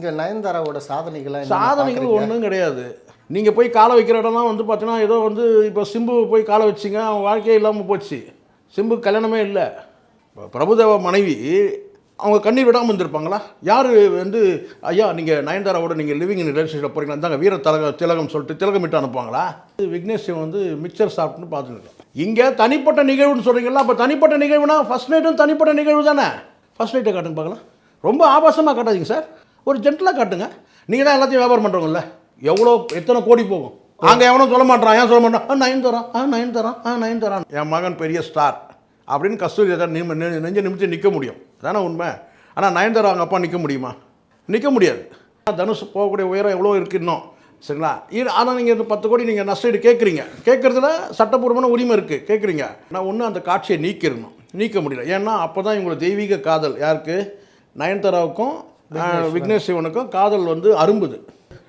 இங்கே நயன்தாராவோட சாதனைகளை சாதனைகள் ஒன்றும் கிடையாது. நீங்கள் போய் காலை வைக்கிற இடம்லாம் வந்து பார்த்தீங்கன்னா ஏதோ வந்து இப்போ சிம்பு போய் காலை வச்சிங்க அவன் வாழ்க்கையே இல்லாமல் போச்சு. சிம்பு கல்யாணமே இல்லை. பிரபுதேவா மனைவி அவங்க கண்ணீர் விடாமல் இருந்திருப்பாங்களா? யார் வந்து ஐயா நீங்கள் நயன்தாராவோட நீங்கள் லிவிங் இன் ரிலேஷன்ஷிப் போகிறீங்களா இருந்தாங்க வீர தலக திலகம் சொல்லிட்டு திலகமிட்டு அனுப்புவாங்களா? விக்னேஷ் சிவன் வந்து மிக்சர் சாப்பிட்டுன்னு பார்த்துருக்கோம் இங்கே தனிப்பட்ட நிகழ்வுன்னு சொல்கிறீங்களா அப்போ தனிப்பட்ட நிகழ்வுனா ஃபஸ்ட் நைட்டும் தனிப்பட்ட நிகழ்வு தானே? ஃபஸ்ட் நைட்டை காட்டுங்க பார்க்கலாம். ரொம்ப ஆபாசமாக காட்டாதீங்க சார். ஒரு ஜென்டலாக காட்டுங்க. நீங்கள் தான் எல்லாத்தையும் வியாபாரம் பண்ணுறவங்கல்ல எவ்வளோ எத்தனை கோடி போகும்? அங்கே எவனும் சொல்ல மாட்டான் ஏன் சொல்ல மாட்டான் ஆ நைன் தரான். ஆ நைன் தரான். ஆ நைன் தரான். என் மகன் பெரிய ஸ்டார் அப்படின்னு கஸ்தூரி தான் நெ- நெஞ்ச நிமித்தி நிற்க முடியும். தானே உண்மை? ஆனால் நயன்தாரா அவங்க அப்பா நிற்க முடியுமா? நிற்க முடியாது. தனுஷ் போகக்கூடிய உயரம் எவ்வளோ இருக்கு இன்னும்? சரிங்களா? இது ஆனால் நீங்கள் இந்த பத்து கோடி நீங்கள் நஷ்டீடு கேட்குறீங்க கேட்குறதுல சட்டப்பூர்வமான உரிமை இருக்குது கேட்குறீங்க நான் ஒன்று அந்த காட்சியை நீக்கிடணும் நீக்க முடியல. ஏன்னா அப்போ தான் இவங்களோட தெய்வீக காதல். யாருக்கு? நயன்தாராவுக்கும் விக்னேஷ் சிவனுக்கும் காதல் வந்து அரும்புது.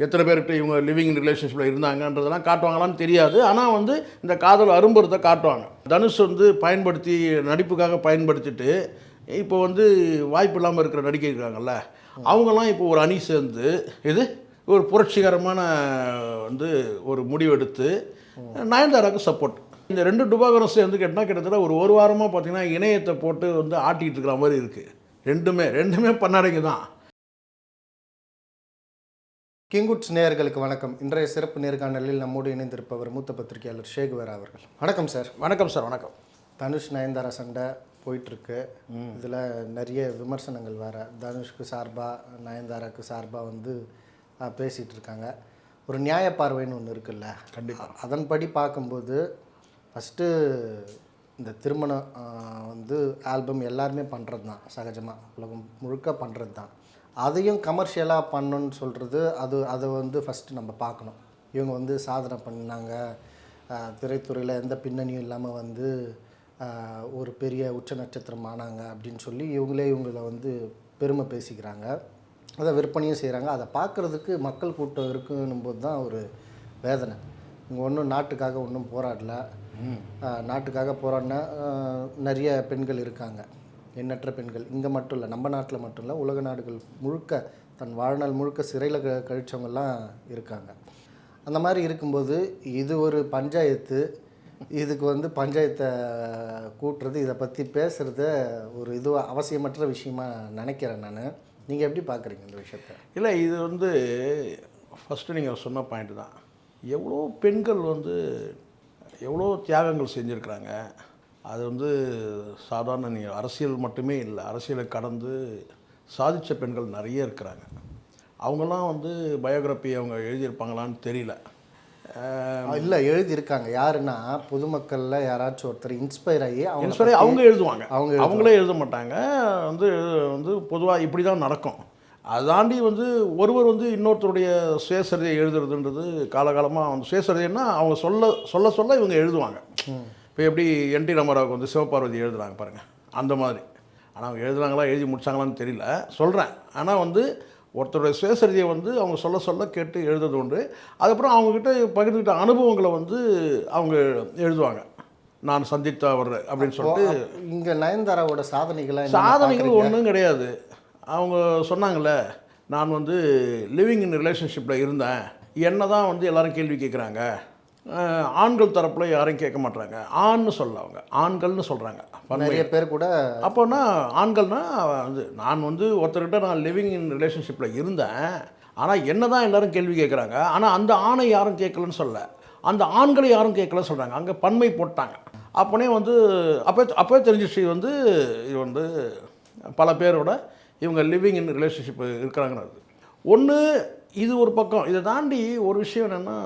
எத்தனை பேர்கிட்ட இவங்க லிவிங் ரிலேஷன்ஷிப்பில் இருந்தாங்கன்றதெல்லாம் காட்டுவாங்களான்னு தெரியாது. ஆனால் வந்து இந்த காதல் அரும்புறதை காட்டுவாங்க. தனுஷ் வந்து பயன்படுத்தி நடிப்புக்காக பயன்படுத்திட்டு இப்போ வந்து வாய்ப்பு இல்லாமல் இருக்கிற நடிகை இருக்காங்கல்ல அவங்கெல்லாம் இப்போ ஒரு அணி சேர்ந்து இது? ஒரு புரட்சிகரமான வந்து ஒரு முடிவெடுத்து நயன்தாராவுக்கு சப்போர்ட் இந்த ரெண்டு டுபாகரம் சேர்ந்து கேட்டால் கிட்டத்தட்ட ஒரு ஒரு வாரமாக பார்த்தீங்கன்னா இணையத்தை போட்டு வந்து ஆட்டிகிட்டு இருக்கிற மாதிரி இருக்குது ரெண்டுமே ரெண்டுமே பண்ணாடைங்க தான். கிங்குட்ஸ் நேயர்களுக்கு வணக்கம். இன்றைய சிறப்பு நேர்காணலில் நம்மோடு இணைந்திருப்பவர் மூத்த பத்திரிகையாளர் ஷேகுவேரா அவர்கள். வணக்கம் சார். வணக்கம் சார். வணக்கம். தனுஷ் நயன்தாரா சண்டை போயிட்டுருக்கு. இதில் நிறைய விமர்சனங்கள் வேற. தனுஷ்க்கு சார்பாக நயன்தாராக்கு சார்பாக வந்து அஹ், பேசிட்டு இருக்காங்க ஒரு நியாய பார்வைன்னு ஒன்று இருக்குல்ல? கண்டிப்பா. அதன்படி பார்க்கும்போது ஃபஸ்ட்டு இந்த திருமணம் வந்து ஆல்பம் எல்லாருமே பண்ணுறது தான் சகஜமாக உலகம் முழுக்க பண்ணுறது தான் அதையும் கமர்ஷியலாக பண்ணணும்னு சொல்கிறது அது அதை வந்து ஃபஸ்ட்டு நம்ம பார்க்கணும். இவங்க வந்து சாதனை பண்ணாங்க திரைத்துறையில் எந்த பின்னணியும் இல்லாமல் வந்து ஒரு பெரிய உச்ச நட்சத்திரம் ஆனாங்க அப்படின்னு சொல்லி இவங்களே இவங்கள வந்து பெருமை பேசிக்கிறாங்க. அதை விற்பனையும் செய்கிறாங்க அதை பார்க்குறதுக்கு மக்கள் கூட்டம் இருக்குன்னும் போது தான் ஒரு வேதனை. இவங்க ஒன்றும் நாட்டுக்காக ஒன்றும் போராடல. நாட்டுக்காக போராடின நிறைய பெண்கள் இருக்காங்க. எண்ணற்ற பெண்கள். இங்கே மட்டும் இல்லை நம்ம நாட்டில் மட்டும் இல்லை உலக நாடுகள் முழுக்க தன் வாழ்நாள் முழுக்க சிறையில் க கழிச்சவங்கெல்லாம் இருக்காங்க. அந்த மாதிரி இருக்கும்போது இது ஒரு பஞ்சாயத்து இதுக்கு வந்து பஞ்சாயத்தை கூட்டுறது இதை பற்றி பேசுகிறத ஒரு இது அவசியமற்ற விஷயமா நினைக்கிறேன் நான். நீங்கள் எப்படி பார்க்குறீங்க இந்த விஷயத்த? இல்லை இது வந்து ஃபஸ்ட்டு நீங்கள் சொன்ன பாயிண்ட் தான். எவ்வளோ பெண்கள் வந்து எவ்வளோ தியாகங்கள் செஞ்சுருக்குறாங்க அது வந்து சாதாரண நீங்கள் அரசியல் மட்டுமே இல்லை அரசியலை கடந்து சாதித்த பெண்கள் நிறைய இருக்கிறாங்க. அவங்கெல்லாம் வந்து பயோகிராஃபி அவங்க எழுதியிருப்பாங்களான்னு தெரியல. இல்லை எழுதியிருக்காங்க. யாருன்னா பொதுமக்களில் யாராச்சும் ஒருத்தர் இன்ஸ்பயர் ஆகி அவங்க inspire அவங்க எழுதுவாங்க. அவங்க அவங்களே எழுத மாட்டாங்க. வந்து வந்து பொதுவாக இப்படி தான் நடக்கும். அதை தாண்டி வந்து ஒருவர் வந்து இன்னொருத்தருடைய சுயசரிதையை எழுதுறதுன்றது காலகாலமாக வந்து சுயசரிதைன்னா அவங்க சொல்ல சொல்ல சொல்ல இவங்க எழுதுவாங்க. இப்போ எப்படி என் டி ராமராவுக்கு வந்து சிவபார்வதி எழுதுறாங்க பாருங்கள் அந்த மாதிரி. ஆனால் அவங்க எழுதுனாங்களா எழுதி முடிச்சாங்களான்னு தெரியல. சொல்கிறேன் ஆனால் வந்து ஒருத்தருடைய சுயசரிதையை வந்து அவங்க சொல்ல சொல்ல கேட்டு எழுதுறது உண்டு. அதுக்கப்புறம் அவங்கக்கிட்ட பகிர்ந்துக்கிட்ட அனுபவங்களை வந்து அவங்க எழுதுவாங்க. நான் சந்தித்த அவர் அப்படின்னு சொல்லிட்டு. இங்கே நயன்தாராவோட சாதனைகளை சாதனைகள் ஒன்றும் கிடையாது. அவங்க சொன்னாங்கல்ல நான் வந்து லிவிங் இன் ரிலேஷன்ஷிப்பில் இருந்தேன். என்ன தான் வந்து எல்லாரும் கேள்வி கேட்குறாங்க ஆண்கள் தரப்பில் யாரையும் கேட்க மாட்றாங்க. ஆண்னு சொல்ல அவங்க. ஆண்கள்னு சொல்கிறாங்க நிறைய பேர் கூட அப்போனா ஆண்கள்னா வந்து நான் வந்து ஒருத்தர்கிட்ட நான் லிவிங் இன் ரிலேஷன்ஷிப்பில் இருந்தேன். ஆனால் என்ன தான் எல்லாரும் கேள்வி கேட்குறாங்க. ஆனால் அந்த ஆணை யாரும் கேட்கலன்னு சொல்ல. அந்த ஆண்களை யாரும் கேட்கலன்னு சொல்கிறாங்க அங்கே பன்மை போட்டாங்க. அப்போனே வந்து அப்போ அப்போவே தெரிஞ்சிச்சு வந்து இது வந்து பல பேரோட இவங்க லிவிங் இன் ரிலேஷன்ஷிப் இருக்கிறாங்கிறது ஒன்று இது ஒரு பக்கம். இதை தாண்டி ஒரு விஷயம் என்னென்னா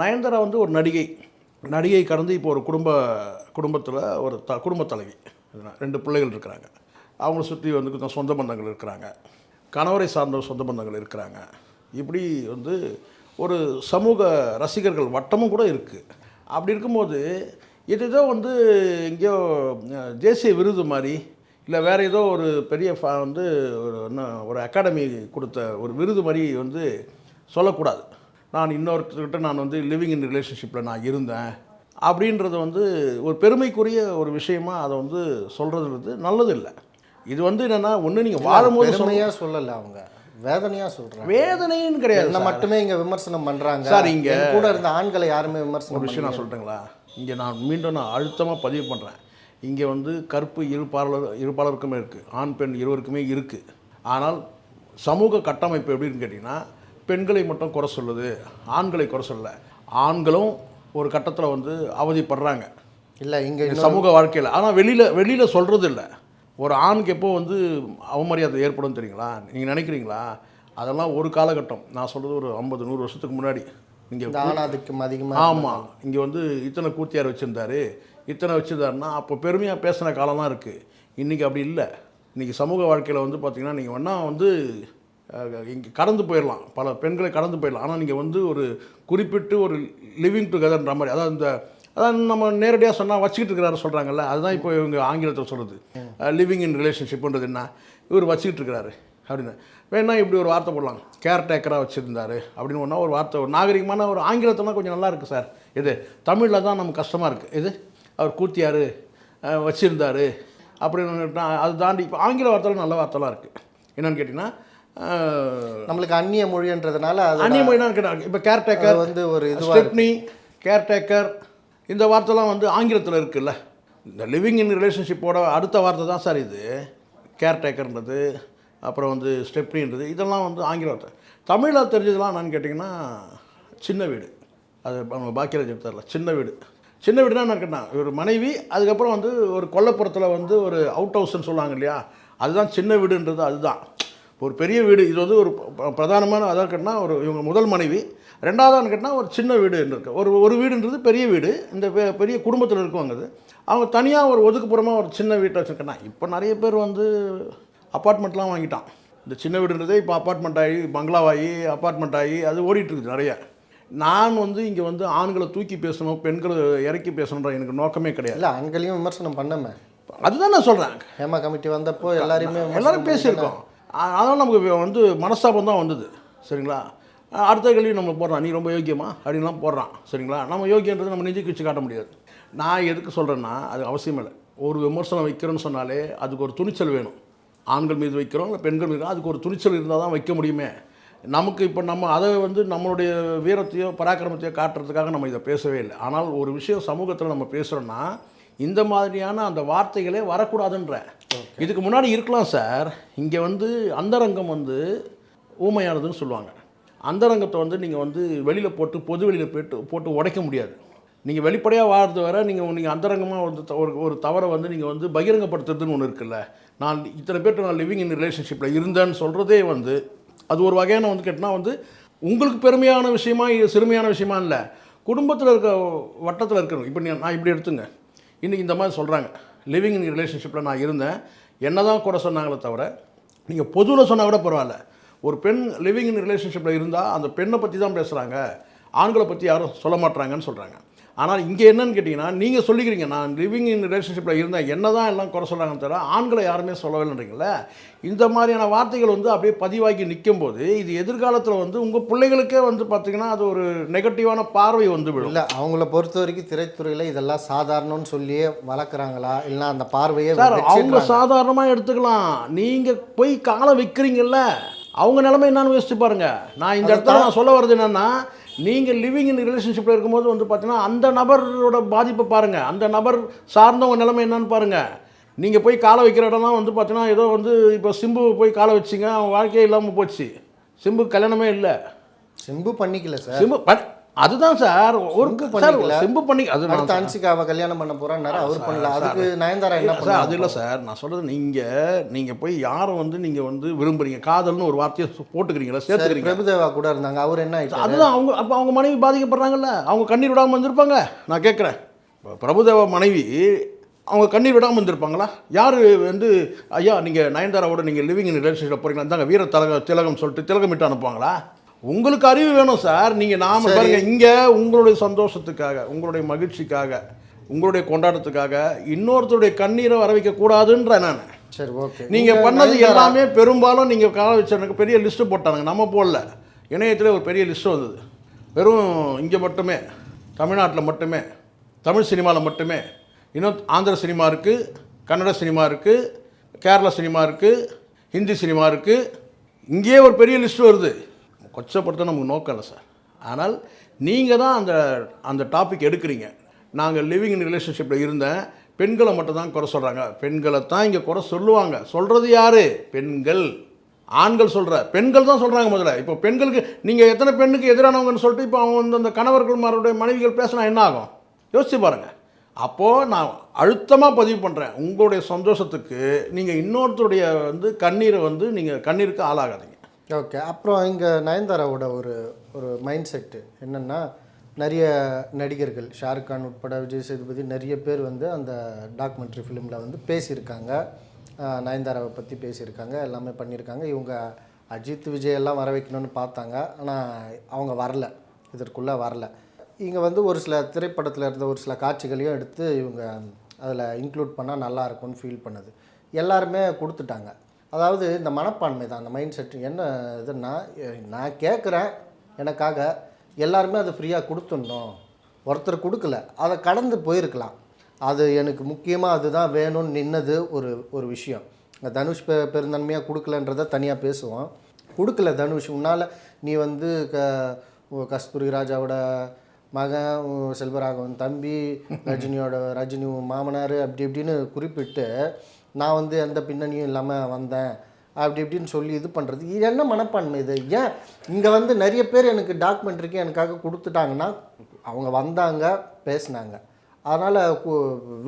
நயன்தாரா வந்து ஒரு நடிகை. நடிகை கடந்து இப்போ ஒரு குடும்ப குடும்பத்தில் ஒரு த குடும்ப தலைவி. ரெண்டு பிள்ளைகள் இருக்கிறாங்க. அவங்கள சுற்றி வந்து கொஞ்சம் சொந்த பந்தங்கள் இருக்கிறாங்க. கணவரை சார்ந்த சொந்த பந்தங்கள் இருக்கிறாங்க. இப்படி வந்து ஒரு சமூக ரசிகர்கள் வட்டமும் கூட இருக்குது அப்படி இருக்கும்போது இது ஏதோ வந்து எங்கேயோ தேசிய விருது மாதிரி இல்லை வேறு ஏதோ ஒரு பெரிய ஃப வந்து ஒரு என்ன ஒரு அகாடமி கொடுத்த ஒரு விருது மாதிரி வந்து சொல்லக்கூடாது. நான் இன்னொருத்தர்கிட்ட நான் வந்து லிவிங் இன் ரிலேஷன்ஷிப்பில் நான் இருந்தேன். அப்படின்றது வந்து ஒரு பெருமைக்குரிய ஒரு விஷயமா அதை வந்து சொல்கிறதுன்றது நல்லது இல்லை இது வந்து என்னென்னா ஒன்று நீங்கள் வாழும்போது சொல்ல பெருமையாக சொல்லலை அவங்க. வேதனையா சொல்றேன் வேதனைன்னு கிடையாது என்ன மட்டுமே இங்க விமர்சனம் பண்றாங்க. சார், இங்க- கூட இருந்த ஆண்களை யாருமே ஒரு விமர்சனம் விஷயம் நான் சொல்லட்டுங்களா இங்கே நான் மீண்டும் நான் அழுத்தமாக பதிவு பண்ணுறேன் இங்கே வந்து கருப்பு இருப்பாளர் இருப்பாளருக்குமே இருக்குது ஆண் பெண் இருவருக்குமே இருக்குது ஆனால் சமூக கட்டமைப்பு எப்படின்னு கேட்டிங்கன்னா பெண்களை மட்டும் குறை சொல்லுது ஆண்களை குறை சொல்லல. ஆண்களும் ஒரு கட்டத்தில் வந்து அவதிப்படுறாங்க. இல்ல இங்க சமூக வாழ்க்கையில். ஆனால் வெளியில் வெளியில் சொல்கிறது இல்லை ஒரு ஆணுக்கு எப்போ வந்து அவமரியாதை ஏற்படும் தெரியுங்களா? நீங்கள் நினைக்கிறீங்களா? அதெல்லாம் ஒரு காலகட்டம். நான் சொல்கிறது ஒரு ஐம்பது நூறு வருஷத்துக்கு முன்னாடி. இந்த ஆணாதிக்கம் அதிகமா ஆமாம் இங்கே வந்து இத்தனை கூத்தியார் வச்சுருந்தாரு. இத்தனை வச்சுருந்தாருன்னா அப்போ பெருமையாக பேசின காலம்லாம் இருக்குது இன்றைக்கி அப்படி இல்லை. இன்றைக்கி சமூக வாழ்க்கையில் வந்து பார்த்திங்கன்னா நீங்கள் வேணா வந்து இங்கே கடந்து போயிடலாம் பல பெண்களை கடந்து போயிடலாம் ஆனால் நீங்கள் வந்து ஒரு குறிப்பிட்டு ஒரு லிவிங் டுகெதர்ன்ற மாதிரி அதாவது இந்த அதான் நம்ம நேரடியாக சொன்னால் வச்சுக்கிட்டு இருக்கிறாரு சொல்கிறாங்கல்ல அதுதான் இப்போ இவங்க ஆங்கிலத்தில் சொல்கிறது லிவிங் இன் ரிலேஷன்ஷிப்ன்றது என்ன? இவர் வச்சுக்கிட்டு இருக்கிறாரு அப்படின்னு. வேணா இப்படி ஒரு வார்த்தை போடலாம். கேர்டேக்கராக வச்சுருந்தாரு அப்படின்னு ஒன்றா ஒரு வார்த்தை ஒரு நாகரிகமான ஒரு ஆங்கிலத்தெல்லாம் கொஞ்சம் நல்லா இருக்குது சார். இது தமிழில் தான் நமக்கு கஷ்டமாக இருக்குது இது அவர் கூத்தியார் வச்சுருந்தாரு அப்படின்னு அது தாண்டி இப்போ ஆங்கில வார்த்தைலாம் நல்ல வார்த்தைலாம் இருக்குது என்னென்னு கேட்டிங்கன்னா நம்மளுக்கு அந்நிய மொழின்றதுனால அது அந்நிய மொழி தான் கேட்டாங்க இப்போ கேர்டேக்கர் வந்து ஒரு இதுவா ஸ்டெப்னி கேர்டேக்கர் இந்த வார்த்தைலாம் வந்து ஆங்கிலத்தில் இருக்குல்ல. இந்த லிவிங் இன் ரிலேஷன்ஷிப்போட அடுத்த வார்த்தை தான் சார் இது. கேர்டேக்கர்ன்றது அப்புறம் வந்து ஸ்டெப்னின்றது இதெல்லாம் வந்து ஆங்கில வார்த்தை. தமிழில் தெரிஞ்சதெல்லாம் என்னன்னு கேட்டிங்கன்னா சின்ன வீடு. அது நம்ம பாக்கியராஜ் எடுத்தார்ல சின்ன வீடு. சின்ன வீடுனா என்ன கேட்டான் ஒரு மனைவி அதுக்கப்புறம் வந்து ஒரு கொல்லப்புறத்தில் வந்து ஒரு அவுட் ஹவுஸ்ன்னு சொல்லுவாங்க இல்லையா? அதுதான் சின்ன வீடுன்றது அதுதான். ஒரு பெரிய வீடு இது வந்து ஒரு பிரதானமான அதாவது கேட்டால் ஒரு இவங்க முதல் மனைவி. ரெண்டாவதான்னு கேட்டால் ஒரு சின்ன வீடு இருக்கு. ஒரு ஒரு வீடுன்றது பெரிய வீடு. இந்த பெ- பெரிய குடும்பத்தில் இருக்குவாங்க அது. அவங்க தனியாக ஒரு ஒதுக்குப்புறமாக ஒரு சின்ன வீட்டை வச்சுருக்கேன் இப்போ நிறைய பேர் வந்து அப்பார்ட்மெண்ட்லாம் வாங்கிட்டான். இந்த சின்ன வீடுன்றதே இப்போ அப்பார்ட்மெண்ட் ஆகி பங்களாவாகி அப்பார்ட்மெண்ட் ஆகி அது ஓடிட்டு இருக்குது நிறைய. நான் வந்து இங்கே வந்து ஆண்களை தூக்கி பேசணும் பெண்களை இறக்கி பேசணுன்ற எனக்கு நோக்கமே கிடையாது. இல்ல ஆண்களையும் விமர்சனம் பண்ணமே. அதுதான் நான் சொல்கிறேன் ஹேமா கமிட்டி வந்தப்போ எல்லாரையுமே எல்லாரும் பேசியிருக்கோம். அதனால் நமக்கு வந்து மனஸ்தாபம் தான் வந்தது. சரிங்களா? அடுத்த கேள்வி நம்ம போடுறான் நீ ரொம்ப யோக்கியமா? அப்படின்லாம் போடுறான் சரிங்களா? நம்ம யோக்கியன்றது நம்ம நெஞ்சுக்கு வச்சு காட்ட முடியாது. நான் எதுக்கு சொல்கிறேன்னா அது அவசியம் இல்லை. ஒரு விமர்சனம் வைக்கிறோன்னு சொன்னாலே அதுக்கு ஒரு துணிச்சல் வேணும். ஆண்கள் மீது வைக்கிறோம் இல்லை பெண்கள் மீது அதுக்கு ஒரு துணிச்சல் இருந்தால் தான் வைக்க முடியுமே. நமக்கு இப்போ நம்ம அதை வந்து நம்மளுடைய வீரத்தையோ பராக்கிரமத்தையோ காட்டுறதுக்காக நம்ம இதை பேசவே இல்லை. ஆனால் ஒரு விஷயம் சமூகத்தில் நம்ம பேசுகிறோன்னா இந்த மாதிரியான அந்த வார்த்தைகளே வரக்கூடாதுன்றேன் இதுக்கு முன்னாடி இருக்கலாம் சார் இங்கே வந்து அந்தரங்கம் வந்து ஊமையானதுன்னு சொல்லுவாங்க. அந்தரங்கத்தை வந்து நீங்கள் வந்து வெளியில் போட்டு பொது வெளியில் போட்டு போட்டு உடைக்க முடியாது. நீங்கள் வெளிப்படையாக வாழ்றது வர நீங்கள் நீங்கள் அந்தரங்கமாக வந்து ஒரு ஒரு தவறை வந்து நீங்கள் வந்து பகிரங்கப்படுத்துறதுன்னு ஒன்று இருக்குல்ல. நான் இத்தனை பேர்ட்ட நான் லிவிங் இன் ரிலேஷன்ஷிப்பில் இருந்தேன்னு சொல்கிறதே வந்து அது ஒரு வகையான வந்து கேட்டால் வந்து உங்களுக்கு பெருமையான விஷயமா சிறுமையான விஷயமா இல்லை. குடும்பத்தில் இருக்க வட்டத்தில் இருக்கிறவங்க இப்போ நான் இப்படி எடுத்துங்க. இன்றைக்கி இந்த மாதிரி சொல்கிறாங்க லிவிங் இன் ரிலேஷன்ஷிப்பில் நான் இருந்தேன். என்ன தான் கூட சொன்னாங்களே தவிர நீங்கள் பொதுவில் சொன்னால் கூட பரவாயில்ல. ஒரு பெண் லிவிங் இன் ரிலேஷன்ஷிப்பில் இருந்தால் அந்த பெண்ணை பற்றி தான் பேசுகிறாங்க ஆண்களை பற்றி யாரும் சொல்ல மாட்டாங்கன்னு சொல்கிறாங்க ஆனால் இங்கே என்னன்னு கேட்டிங்கன்னா நீங்கள் சொல்லிக்கிறீங்க நான் லிவிங் இன் ரிலேஷன்ஷிப்பில் இருந்தேன் என்ன தான் எல்லாம் குறை சொல்கிறாங்கன்னு தவிர ஆண்களை யாருமே சொல்லவில்லைன்றீங்கள இந்த மாதிரியான வார்த்தைகள் வந்து அப்படியே பதிவாகி நிற்கும் போது இது எதிர்காலத்தில் வந்து உங்கள் பிள்ளைகளுக்கே வந்து பார்த்திங்கன்னா அது ஒரு நெகட்டிவான பார்வை வந்து விடும் இல்ல அவங்கள பொறுத்த வரைக்கும் திரைத்துறையில இதெல்லாம் சாதாரணம்னு சொல்லியே வளர்க்குறாங்களா? இல்லைன்னா அந்த பார்வையே சார் அவங்க. சாதாரணமாக எடுத்துக்கலாம். நீங்கள் போய் காலை வைக்கிறீங்கல்ல அவங்க நிலைமை என்னன்னு யோசிச்சு பாருங்க. நான் இந்த இடத்துல நான் சொல்ல வர்றது என்னன்னா நீங்கள் லிவிங் இன் ரிலேஷன்ஷிப்பில் இருக்கும்போது வந்து பார்த்தீங்கன்னா அந்த நபரோட பாதிப்பை பாருங்கள் அந்த நபர் சார்ந்தவங்க நிலைமை என்னன்னு பாருங்கள் நீங்கள் போய் காலை வைக்கிற இடம்லாம் வந்து பார்த்தீங்கன்னா ஏதோ வந்து இப்போ சிம்பு போய் காலை வச்சிங்க அவன் வாழ்க்கையே இல்லாமல் போச்சு. சிம்பு கல்யாணமே இல்லை. சிம்பு பண்ணிக்கல சார். சிம்பு ப- அதுதான் சார். ஒரு சிம்பு சார். சிம்பு பண்ணி அது நான் அடுத்த அன்சிகாவை கல்யாணம் பண்ண போறான்னாரு அவர் பண்ணல. அதுக்கு நயன்தாரா என்ன சார் அது இல்லை சார். நான் சொல்கிறது நீங்கள் நீங்கள் போய் யாரை வந்து நீங்கள் வந்து விரும்புறீங்க? காதல்னு ஒரு வார்த்தையை போட்டுக்கிறீங்களா? சேர்த்துக்கிறீங்க பிரபுதேவா கூட இருந்தாங்க. அவர் என்ன அதுதான் அவங்க அப்போ அவங்க மனைவி பாதிக்கப்படுறாங்கல்ல. அவங்க கண்ணீர் விடாமல் வந்திருப்பாங்க. நான் கேட்குறேன் பிரபுதேவா மனைவி அவங்க கண்ணீர் விடாமல் வந்திருப்பாங்களா? யார் வந்து ஐயா நீங்கள் நயன்தாராவோட நீங்கள் லிவிங் இன் ரிலேஷன்ஷிப் போகிறீங்களா இருந்தாங்க வீர தலக திலகம் சொல்லிட்டு திலகமிட்டு அனுப்புவாங்களா? உங்களுக்கு அறிவு வேணும் சார். நீங்கள் நாம பாருங்க இங்கே உங்களுடைய சந்தோஷத்துக்காக உங்களுடைய மகிழ்ச்சிக்காக உங்களுடைய கொண்டாட்டத்துக்காக இன்னொருத்தருடைய கண்ணீரை வர வைக்கக்கூடாதுன்ற நான். சரி ஓகே. நீங்க பண்ணது எல்லாமே பெரும்பாலும் நீங்க கால வச்சனுக்கு பெரிய லிஸ்ட் போட்டானுங்க. நம்ம போடல. இணையத்தில் ஒரு பெரிய லிஸ்ட் வந்தது. வெறும் இங்கே மட்டுமே தமிழ்நாட்டில் மட்டுமே தமிழ் சினிமாவில் மட்டுமே இன்னும் ஆந்திர சினிமா இருக்குது கன்னட சினிமா இருக்குது கேரளா சினிமா இருக்குது ஹிந்தி சினிமா இருக்குது இங்கேயே ஒரு பெரிய லிஸ்ட் வருது. கொச்சப்படுத்த நமக்கு நோக்கம் இல்லை சார். ஆனால் நீங்கள் தான் அந்த அந்த டாபிக் எடுக்கிறீங்க. நாங்கள் லிவிங் இன் ரிலேஷன்ஷிப்பில் இருந்தேன். பெண்களை மட்டும் தான் குறை சொல்கிறாங்க பெண்களை தான் இங்கே குறை சொல்லுவாங்க. சொல்கிறது யார்? பெண்கள். ஆண்கள் சொல்கிற பெண்கள் தான் சொல்கிறாங்க முதல்ல. இப்போ பெண்களுக்கு நீங்கள் எத்தனை பெண்ணுக்கு எதிரானவங்கன்னு சொல்லிட்டு இப்போ அவங்க வந்து அந்த கணவர்கள் மாருடைய மனைவிகள் பேசினா என்ன ஆகும்? யோசிச்சு பாருங்கள் அப்போது நான் அழுத்தமாக பதிவு பண்ணுறேன் உங்களுடைய சந்தோஷத்துக்கு நீங்கள் இன்னொருத்தருடைய வந்து கண்ணீரை வந்து நீங்கள் கண்ணீருக்கு ஆளாகாதீங்க. ஓகே அப்புறம் இங்கே நயன்தாராவோட ஒரு ஒரு மைண்ட் செட்டு என்னென்னா நிறைய நடிகர்கள் ஷாருக் கான் உட்பட விஜய் சேதுபதி நிறைய பேர் வந்து அந்த டாக்குமெண்ட்ரி ஃபிலிமில் வந்து பேசியிருக்காங்க. நயன்தாராவை பற்றி பேசியிருக்காங்க எல்லாமே பண்ணியிருக்காங்க. இவங்க அஜித் விஜய் எல்லாம் வர வைக்கணும்னு பார்த்தாங்க. ஆனால் அவங்க வரல. இதற்குள்ளே வரல. இங்கே வந்து ஒரு சில திரைப்படத்தில் இருந்த ஒரு சில காட்சிகளையும் எடுத்து இவங்க அதில் இன்க்ளூட் பண்ணால் நல்லா இருக்கும்னு ஃபீல் பண்ணுது. எல்லாருமே கொடுத்துட்டாங்க. அதாவது இந்த மனப்பான்மை தான் அந்த மைண்ட் செட் என்ன இதுன்னா நான் கேட்குறேன் எனக்காக எல்லாருமே அதை ஃப்ரீயாக கொடுத்துடணும். ஒருத்தர் கொடுக்கல அதை கடந்து போயிருக்கலாம். அது எனக்கு முக்கியமாக அதுதான் வேணும்னு நின்னது ஒரு ஒரு விஷயம். தனுஷ் பெ பெருந்தன்மையாக கொடுக்கலன்றதை தனியாக பேசுவோம். கொடுக்கல தனுஷ் உன்னால் நீ வந்து க கஸ்தூரி ராஜாவோட மகன் செல்வராகவன் தம்பி ரஜினியோட ரஜினி மாமனார் அப்படி இப்படின்னு குறிப்பிட்டு நான் வந்து எந்த பின்னணியும் இல்லாமல் வந்தேன். அப்படி இப்படின்னு சொல்லி இது பண்ணுறது இது என்ன மனப்பான்மை இது? ஏன் இங்கே வந்து நிறைய பேர் எனக்கு டாக்குமெண்ட்ரிக்கு எனக்காக கொடுத்துட்டாங்கன்னா அவங்க வந்தாங்க பேசினாங்க. அதனால்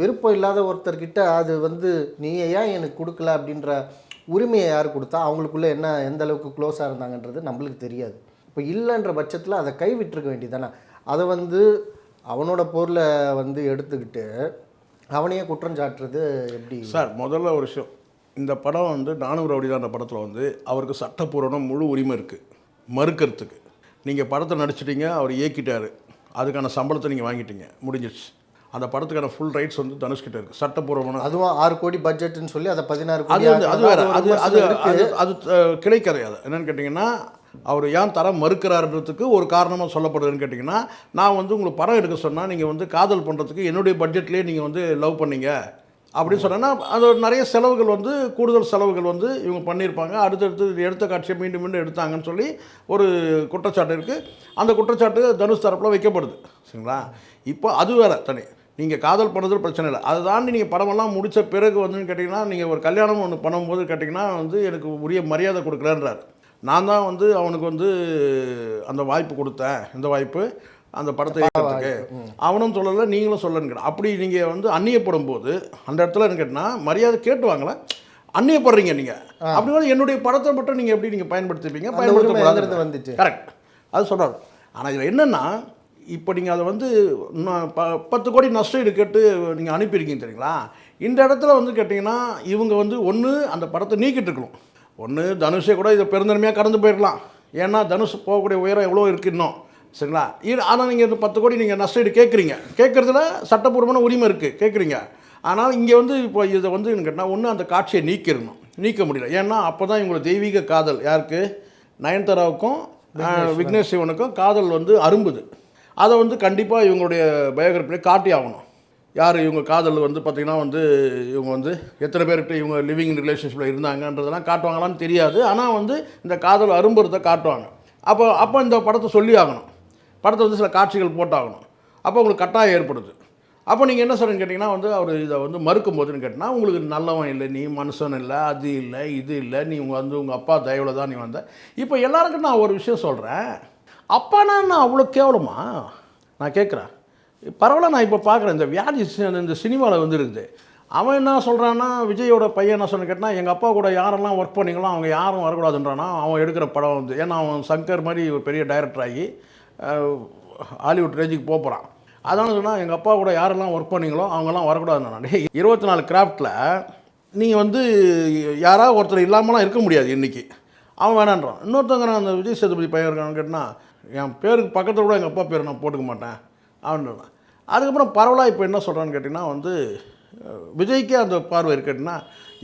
விருப்பம் இல்லாத ஒருத்தர்கிட்ட அது வந்து நீ ஏன் எனக்கு கொடுக்கல? அப்படின்ற உரிமையை யார் கொடுத்தா அவங்களுக்குள்ளே என்ன எந்த அளவுக்கு க்ளோஸாக இருந்தாங்கன்றது நம்மளுக்கு தெரியாது. இப்போ இல்லைன்ற பட்சத்தில் அதை கை விட்டுருக்க வேண்டியதானே அதை வந்து அவனோட பொருளை வந்து எடுத்துக்கிட்டு அவனையே குற்றம் சாட்டுறது எப்படி? சார் முதல்ல ஒரு விஷயம். இந்த படம் வந்து தான் அந்த படத்தில் வந்து அவருக்கு சட்டப்பூர்வம் முழு உரிமை இருக்குது மறுக்கிறதுக்கு. நீங்கள் படத்தை நடிச்சிட்டீங்க அவர் இயக்கிட்டாரு. அதுக்கான சம்பளத்தை நீங்கள் வாங்கிட்டீங்க. முடிஞ்சிடுச்சு. அந்த படத்துக்கான ஃபுல் ரைட்ஸ் வந்து தனுஷ்கிட்ட இருக்குது சட்டப்பூர்வமான அதுவும் ஆறு கோடி பட்ஜெட்னு சொல்லி அதை பதினாறு அது கோடி அது. அது அது. அது கிடைக்கதை அது. என்னன்னு கேட்டிங்கன்னா அவர் ஏன் தர மறுக்கிறாருன்றதுக்கு ஒரு காரணமாக சொல்லப்படுதுன்னு கேட்டிங்கன்னா நான் வந்து உங்களுக்கு படம் எடுக்க சொன்னால் நீங்கள் வந்து காதல் பண்ணுறதுக்கு என்னுடைய பட்ஜெட்லேயே நீங்கள் வந்து லவ் பண்ணீங்க. அப்படின்னு சொன்னேன்னா அது நிறைய செலவுகள் வந்து கூடுதல் செலவுகள் வந்து இவங்க பண்ணியிருப்பாங்க. அடுத்தடுத்து எடுத்த காட்சியை மீண்டும் மீண்டும் எடுத்தாங்கன்னு சொல்லி ஒரு குற்றச்சாட்டு இருக்குது அந்த குற்றச்சாட்டு தனுஷ் தரப்பில் வைக்கப்படுது. சரிங்களா? இப்போ அது வேறு தனி. நீங்கள் காதல் பண்ணுறது பிரச்சனை இல்லை. அதை தாண்டி நீங்கள் படமெல்லாம் முடித்த பிறகு வந்துன்னு கேட்டிங்கன்னா நீங்கள் ஒரு கல்யாணம் ஒன்று பண்ணும்போது கேட்டிங்கன்னா வந்து எனக்கு உரிய மரியாதை கொடுக்கலன்றார். நான் தான் வந்து அவனுக்கு வந்து அந்த வாய்ப்பு கொடுத்தேன். இந்த வாய்ப்பு அந்த படத்தை இயக்கிறதுக்கு அவனும் சொல்லலை நீங்களும் சொல்லணுங்க அப்படி நீங்கள் வந்து அந்நியப்படும் போது அந்த இடத்துல என்ன கேட்டினா மரியாதை கேட்டுவாங்களே அந்நியப்படுறீங்க நீங்கள் அப்படி என்னுடைய படத்தை மட்டும் நீங்கள் எப்படி நீங்கள் பயன்படுத்திப்பீங்க? அந்த உரிமை எங்கிருந்து பயன்படுத்த வந்துச்சு? கரெக்ட் அது சொல்கிறார் ஆனால் இதில் என்னென்னா இப்போ நீங்கள் அதை வந்து ப பத்து கோடி நஷ்டம் கேட்டு நீங்கள் அனுப்பியிருக்கீங்க தெரியுங்களா? இந்த இடத்துல வந்து கேட்டிங்கன்னா இவங்க வந்து ஒன்று அந்த படத்தை நீக்கிட்டு இருக்கணும். ஒன்று தனுஷை கூட இதை பெருந்தன்மையாக கடந்து போயிடலாம் ஏன்னா தனுஷ் போகக்கூடிய உயரம் எவ்வளோ இருக்குது இன்னும். சரிங்களா? இது ஆனால் நீங்கள் பத்து கோடி நீங்கள் நஷ்டம் கேட்குறீங்க கேட்குறதுல சட்டப்பூர்வமான உரிமை இருக்குது கேட்குறீங்க ஆனால் இங்கே வந்து இப்போ இதை வந்து கேட்டால் ஒன்று அந்த காட்சியை நீக்கிடணும் நீக்க முடியல. ஏன்னா அப்போ தான் இவங்களோட தெய்வீக காதல். யாருக்கு? நயன்தாராவுக்கும் விக்னேஷ் சிவனுக்கும். காதல் வந்து அரும்புது. அதை வந்து கண்டிப்பாக இவங்களுடைய பயோகிராஃபிலே காட்டி ஆகணும் யார் இவங்க காதல் வந்து பார்த்திங்கன்னா வந்து இவங்க வந்து எத்தனை பேர்கிட்ட இவங்க லிவிங் ரிலேஷன்ஷிப்பில் இருந்தாங்கன்றதெல்லாம் காட்டுவாங்களான்னு தெரியாது. ஆனால் வந்து இந்த காதல் அரும்புறதை காட்டுவாங்க. அப்போ அப்போ இந்த படத்தை சொல்லி ஆகணும். படத்தை வந்து சில காட்சிகள் போட்டாகணும். அப்போ உங்களுக்கு கட்டாயம் ஏற்படுது. அப்போ நீங்கள் என்ன சொல்லுன்னு கேட்டிங்கன்னா வந்து அவர் இதை வந்து மறுக்கும் போதுன்னு கேட்டிங்கன்னா உங்களுக்கு நல்லவன் இல்லை நீ மனுஷன் இல்லை அது இல்லை இது இல்லை நீ உங்கள் வந்து உங்கள் அப்பா தயவில் தான் நீ வந்த. இப்போ எல்லாருக்கும் நான் ஒரு விஷயம் சொல்கிறேன் அப்பானா நான் அவ்வளோ கேவலமா? நான் கேட்குறேன் பரவாயில்ல நான் இப்போ பார்க்குறேன் இந்த வியாதி இந்த சினிமாவில் வந்துருந்து அவன் என்ன சொல்கிறான்னா விஜயோட பையன் என்ன சொன்னு கேட்டால் எங்கள் அப்பா கூட யாரெல்லாம் ஒர்க் பண்ணீங்களோ அவங்க யாரும் வரக்கூடாதுன்றானா அவன் எடுக்கிற படம் வந்து ஏன்னா அவன் சங்கர் மாதிரி ஒரு பெரிய டைரக்டர் ஆகி ஹாலிவுட் ரேஞ்சுக்கு போக போகிறான் அதான் சொன்னால் எங்கள் அப்பா கூட யாரெல்லாம் ஒர்க் பண்ணீங்களோ அவங்கெல்லாம் வரக்கூடாதுன்னு நான் இருபத்தி நாலு கிராஃப்டில் நீங்கள் வந்து யாராவது ஒருத்தர் இல்லாமலாம் இருக்க முடியாது இன்றைக்கி அவன் வேணான்றான். இன்னொருத்தவங்க அந்த விஜய் சேதுபதி பையன் இருக்கான்னு கேட்டால் என் பேருக்கு பக்கத்தில் கூட எங்கள் அப்பா பேர் நான் போட்டுக்க மாட்டேன். அவன் அதுக்கப்புறம் பரவலாக இப்போ என்ன சொல்கிறான்னு கேட்டிங்கன்னா வந்து விஜய்க்கே அந்த பார்வை இருக்கட்டுன்னா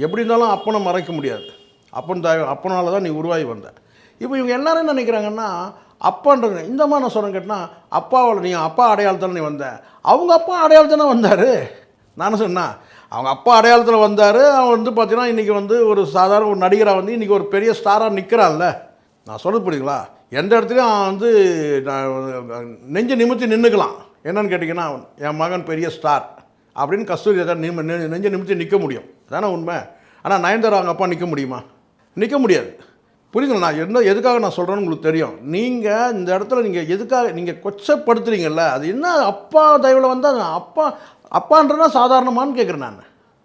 எப்படி இருந்தாலும் அப்பனை மறைக்க முடியாது. அப்பன் தாய் அப்பனால தான் நீ உருவாகி வந்த. இப்போ இவங்க எல்லாரும் என்ன நினைக்கிறாங்கன்னா அப்பான்றது இந்த மாதிரி நான் சொல்கிறேன் கேட்டினா அப்பாவில் நீ அப்பா அடையாளத்தில் நீ வந்த. அவங்க அப்பா அடையாளத்தானே வந்தார்? நான் சொன்னேன் அவங்க அப்பா அடையாளத்தில் வந்தார். அவன் வந்து பார்த்தீங்கன்னா இன்றைக்கி வந்து ஒரு சாதாரண ஒரு நடிகராக வந்து இன்றைக்கி ஒரு பெரிய ஸ்டாராக நிற்கிறான்ல நான் சொல்றது புரியுங்களா எந்த இடத்துலையும் அவன் வந்து நான் நெஞ்சு நிமித்தி நின்றுக்கலாம் என்னன்னு கேட்டிங்கன்னா என் மகன் பெரிய ஸ்டார் அப்படின்னு கஸ்தூரி தான் நிம் நெ- நிமித்தி நிற்க முடியும். தானே உண்மை? ஆனால் நயன்தாரா அவங்க அப்பா நிற்க முடியுமா? நிற்க முடியாது. புரியுதுங்களா? நான் என்ன எதுக்காக நான் சொல்கிறேன்னு உங்களுக்கு தெரியும். நீங்கள் இந்த இடத்துல நீங்கள் எதுக்காக நீங்கள் கொச்சப்படுத்துறீங்கல்ல அது என்ன அப்பா தயவில் வந்து அது அப்பா அப்பான்றனா சாதாரணமான்னு கேட்குறேன் நான்.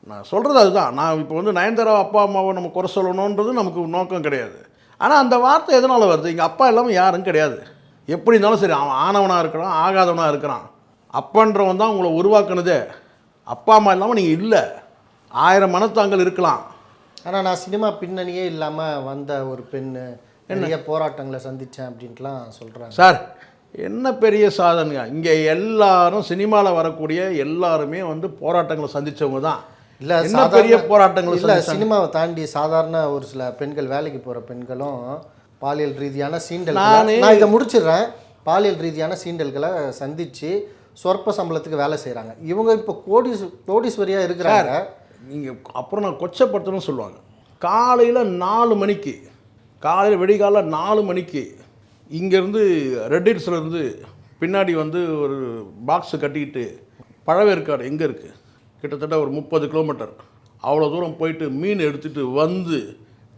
நான் சொல்கிறது அதுதான். நான் இப்போ வந்து நயன்தாரா அப்பா அம்மாவை நம்ம குறை சொல்லணுன்றது நமக்கு நோக்கம் கிடையாது. ஆனால் அந்த வார்த்தை எதனால் வருது? இங்கே அப்பா இல்லாமல் யாரும் கிடையாது. எப்படி இருந்தாலும் சரி அவன் ஆனவனாக இருக்கிறான் ஆகாதவனாக இருக்கிறான். அப்பன்றவன் தான் உங்களை உருவாக்குனதே. அப்பா அம்மா இல்லாமல் நீங்கள் இல்லை. ஆயிரம் மனத்தாங்கள் இருக்கலாம். ஆனால் நான் சினிமா பின்னணியே இல்லாமல் வந்த ஒரு பெண்ணு நிறைய போராட்டங்களை சந்தித்தேன் அப்படின்ட்டுலாம் சொல்கிறாங்க சார் என்ன பெரிய சாதனைங்க? இங்கே எல்லாரும் சினிமாவில் வரக்கூடிய எல்லாருமே வந்து போராட்டங்களை சந்திச்சவங்க தான். இல்லை என்ன பெரிய போராட்டங்களை இல்லை? சினிமாவை தாண்டி சாதாரண ஒரு சில பெண்கள் வேலைக்கு போகிற பெண்களும் பாலியல் ரீதியான சீண்டல் நானே- இதை முடிச்சிடுறேன். பாலியல் ரீதியான சீண்டல்களை சந்திச்சு சொற்ப சம்பளத்துக்கு வேலை செய்கிறாங்க இவங்க இப்போ கோடீஸ் கோடீஸ்வரியாக இருக்கிறாங்க. நீங்கள் அப்புறம் நான் கொச்சப்படுத்தணும்னு சொல்லுவாங்க. காலையில் நாலு மணிக்கு காலையில் வெடிகால நாலு மணிக்கு இங்கேருந்து ரெட்டிட்ஸ்லேருந்து பின்னாடி வந்து ஒரு பாக்ஸு கட்டிக்கிட்டு பழவேற்காடு எங்கே இருக்குது கிட்டத்தட்ட ஒரு முப்பது கிலோமீட்டர் அவ்வளோ தூரம் போயிட்டு மீன் எடுத்துகிட்டு வந்து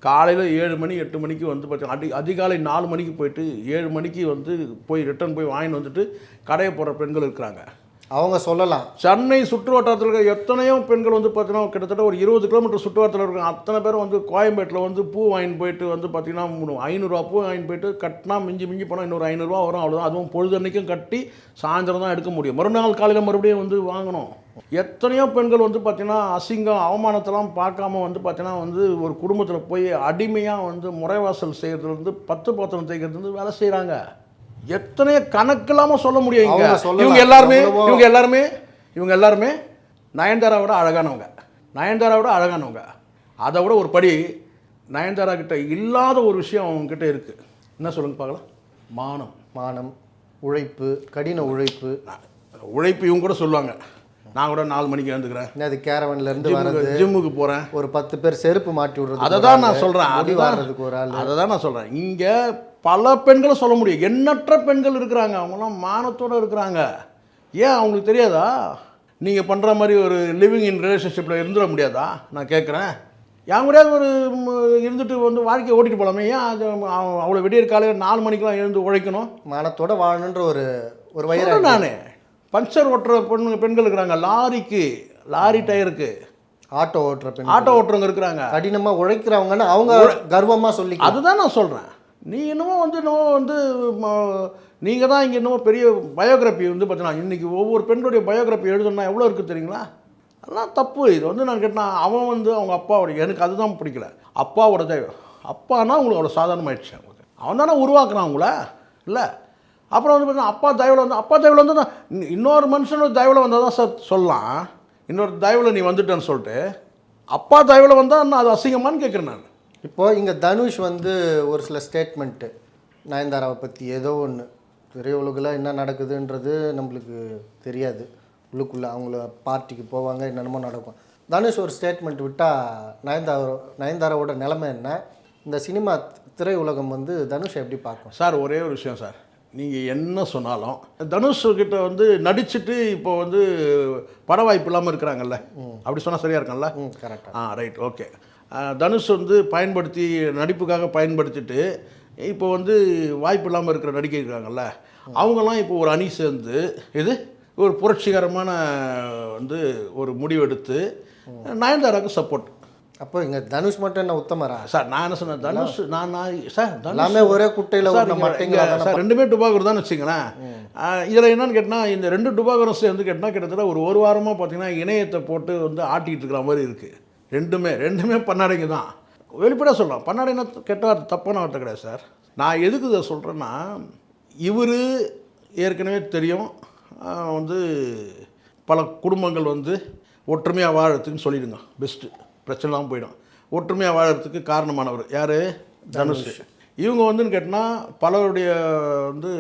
காலையில் ஏழு மணி எட்டு மணிக்கு வந்து பார்த்தீங்கன்னா அடி அதிகாலை நாலு மணிக்கு போயிட்டு ஏழு மணிக்கு வந்து போய் ரிட்டர்ன் போய் வாங்கிட்டு வந்துட்டு கடையை போடுற பெண்கள் இருக்கிறாங்க. அவங்க சொல்லலாம். சென்னை சுற்று வட்டாரத்தில் இருக்க எத்தனையோ பெண்கள் வந்து பார்த்தீங்கன்னா கிட்டத்தட்ட ஒரு இருபது கிலோமீட்டர் சுற்று வட்டாரத்தில் இருக்காங்க. அத்தனை பேரும் வந்து கோயம்பேட்டில் வந்து பூ வாங்கிட்டு போயிட்டு வந்து பார்த்தீங்கன்னா மூணு ஐநூறுரூவா பூ வாங்கிட்டு போயிட்டு கட்டினா மிஞ்சி மிஞ்சி போனால் இன்னொரு ஐநூறுரூவா வரும் அவ்வளோதான் அதுவும் பொழுதன்னைக்கும் கட்டி சாயந்தரம் தான் எடுக்க முடியும். மறுநாள் காலையில் மறுபடியும் வந்து வாங்கணும். எத்தனையோ பெண்கள் வந்து பார்த்தீங்கன்னா அசிங்கம் அவமானத்தெல்லாம் பார்க்காம வந்து பார்த்தீங்கன்னா வந்து ஒரு குடும்பத்தில் போய் அடிமையாக வந்து முறைவாசல் செய்கிறதுலேருந்து பத்து பாத்திரம் தேய்க்கிறதுலேருந்து வேலை செய்கிறாங்க எத்தனையோ கணக்கில்லாம சொல்ல முடியும் இங்க. இவங்க எல்லாருமே இவங்க எல்லாருமே இவங்க எல்லாருமே நயன்தாராவோட அழகானவங்க. நயன்தாராவோட அழகானவங்க. அதை விட ஒரு படி நயன்தாரா கிட்ட இல்லாத ஒரு விஷயம் அவங்க கிட்ட இருக்கு. என்ன சொல்லுங்க பார்க்கலாம். மானம். மானம் உழைப்பு கடின உழைப்பு. உழைப்பு இவங்க கூட சொல்லுவாங்க. நான் கூட நாலு மணிக்கு எழுந்துக்கிறேன். என்னது கேரவன்ல இருந்து வர்றது ஜிம்முக்கு போகிறேன் ஒரு பத்து பேர் செருப்பு மாட்டி விடுறது அதை தான் நான் சொல்கிறேன் முடி அதுதான் வாடுறதுக்கு ஒரு ஆள். அதை தான் நான் சொல்கிறேன் இங்கே பல பெண்களை சொல்ல முடியும். எண்ணற்ற பெண்கள் இருக்கிறாங்க. அவங்களாம் மானத்தோடு இருக்கிறாங்க. ஏன்? அவங்களுக்கு தெரியாதா? நீங்கள் பண்ணுற மாதிரி ஒரு லிவிங் இன் ரிலேஷன்ஷிப்பில் இருந்துட முடியாதா? நான் கேட்குறேன் என் கூடயாவது ஒரு இருந்துட்டு வந்து வாழ்க்கையை ஓட்டிட்டு போகலாமே ஏன் அது அவ- அவ்வளோ விடியற் காலையில் நாலு மணிக்கெலாம் எழுந்து உழைக்கணும்? மானத்தோட வாழணுன்ற ஒரு ஒரு வயிறு சொல்கிறேன் நான். பஞ்சர் ஓட்டுற பெண் பெண்கள் இருக்கிறாங்க. லாரிக்கு லாரி டயருக்கு. ஆட்டோ ஓட்டுற பெண் ஆட்டோ ஓட்டுறவங்க இருக்கிறாங்க. கடினமா உழைக்கிறவங்கன்னு அவங்க கர்வமா சொல்லி அதுதான் நான் சொல்கிறேன் நீ என்னமோ வந்து என்னமோ வந்து நீங்கள் தான் இங்கே என்னமோ பெரிய பயோகிராஃபி வந்து பார்த்தீங்கன்னா இன்றைக்கி ஒவ்வொரு பெண்ணுடைய பயோகிராஃபி எழுதணும்னா எவ்வளோ இருக்குது தெரியுங்களா? அதெல்லாம் தப்பு. இது வந்து நான் கேட்டேன் அவன் வந்து அவங்க அப்பாவுடைய எனக்கு அதுதான் பிடிக்கல. அப்பாவோட அப்பானா உங்களுக்கு அவ்வளோ சாதாரணமாயிடுச்சு. அவங்களுக்கு அவன் தானே உருவாக்குறான் உங்கள? இல்லை. அப்புறம் வந்து பார்த்தீங்கன்னா அப்பா தயவில் வந்து அப்பா தயவில் வந்து இன்னொரு மனுஷனோட தயவில் வந்தால் தான் சார் சொல்லலாம். இன்னொரு தயவில் நீ வந்துட்டேன்னு சொல்லிட்டு அப்பா தயவில் வந்தால் நான் அது அசிங்கமான்னு கேட்குறேன் நான். இப்போ இங்க தனுஷ் வந்து ஒரு சில ஸ்டேட்மெண்ட்டு நயன்தாராவை பற்றி ஏதோ ஒன்று திரையுலகில் என்ன நடக்குதுன்றது நம்மளுக்கு தெரியாது. உள்ளுக்குள்ளே அவங்கள பார்ட்டிக்கு போவாங்க என்னென்னமோ நடக்கும். தனுஷ் ஒரு ஸ்டேட்மெண்ட் விட்டால் நயன்தாரா நயன்தாராவோட நிலைமை என்ன? இந்த சினிமா திரையுலகம் வந்து தனுஷை எப்படி பார்க்கும்? சார் ஒரே ஒரு விஷயம் சார். நீங்கள் என்ன சொன்னாலும் தனுஷ் கிட்ட வந்து நடிச்சுட்டு இப்போ வந்து பட வாய்ப்பு இல்லாமல் இருக்கிறாங்கல்ல. அப்படி சொன்னால் சரியாக இருக்கும்ல? ம் கரெக்டாக ஆ. ரைட் ஓகே தனுஷ் வந்து பயன்படுத்தி நடிப்புக்காக பயன்படுத்திட்டு இப்போ வந்து வாய்ப்பு இல்லாமல் இருக்கிற நடிகை இருக்காங்கல்ல. அவங்கெல்லாம் இப்போ ஒரு அணி சேர்ந்து இது ஒரு புரட்சிகரமான வந்து ஒரு முடிவெடுத்து நயன்தாராவுக்கு சப்போர்ட் அப்போ இங்கே தனுஷ் மட்டும் என்ன உத்தமரா? சார் நான் என்ன சொன்னேன்? தனுஷ் நான் நான் சார் எல்லாமே ஒரே குட்டையில் சார், ரெண்டுமே டுபாகூர் தான் வச்சுங்களேன் இதில் என்னன்னு கேட்டால் இந்த ரெண்டு டுபாகூரும் சேர்ந்து கேட்டால் கிட்டத்தட்ட ஒரு ஒரு வாரமாக பார்த்தீங்கன்னா இணையத்தை போட்டு வந்து ஆட்டிகிட்டு இருக்கிற மாதிரி இருக்குது ரெண்டுமே ரெண்டுமே பண்ணாடைங்க தான். வெளிப்படையாக சொல்லலாம். பண்ணாடைன்னா கெட்ட வார்த்தை தப்பான வார்த்தை கிடையாது சார். நான் எதுக்கு இதை சொல்கிறேன்னா இவர் ஏற்கனவே தெரியும். வந்து பல குடும்பங்கள் வந்து ஒற்றுமையாக வாழறதுக்குன்னு சொல்லிடுங்க பெஸ்ட்டு பிரச்சனை இல்லாமல் போயிடும். ஒற்றுமையாக வாழறதுக்கு காரணமானவர். யார்? தனுஷ். இவங்க வந்துன்னு கேட்டால் பலருடைய வந்து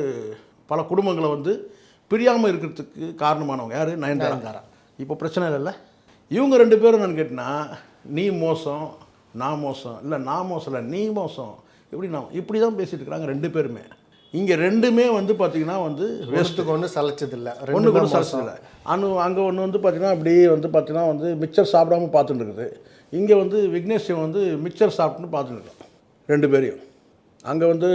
பல குடும்பங்களை வந்து பிரியாமல் இருக்கிறதுக்கு காரணமானவங்க. யார்? நயன்தாரா. இப்போ பிரச்சனை இல்லைல்ல. இவங்க ரெண்டு பேரும் என்னன்னு கேட்டினா நீ மோசம் நான் மோசம். இல்லை நான் மோசம் இல்லை நீ மோசம். இப்படி நான் இப்படி தான் பேசிட்டு இருக்கிறாங்க ரெண்டு பேருமே. இங்கே ரெண்டுமே வந்து பார்த்தீங்கன்னா வந்து வேஸ்ட்டுக்கு ஒன்றும் சளைச்சதில்லை. ஒன்று கூட இல்லை அனு அங்கே ஒன்று வந்து பார்த்தீங்கன்னா அப்படியே வந்து பார்த்தீங்கன்னா வந்து மிக்சர் சாப்பிடாம பார்த்துட்டு இருக்குது. இங்கே வந்து விக்னேஷ் சிவன் வந்து மிக்சர் சாப்பிட்டுன்னு பார்த்துட்டு இருக்கான் ரெண்டு பேரையும். அங்கே வந்து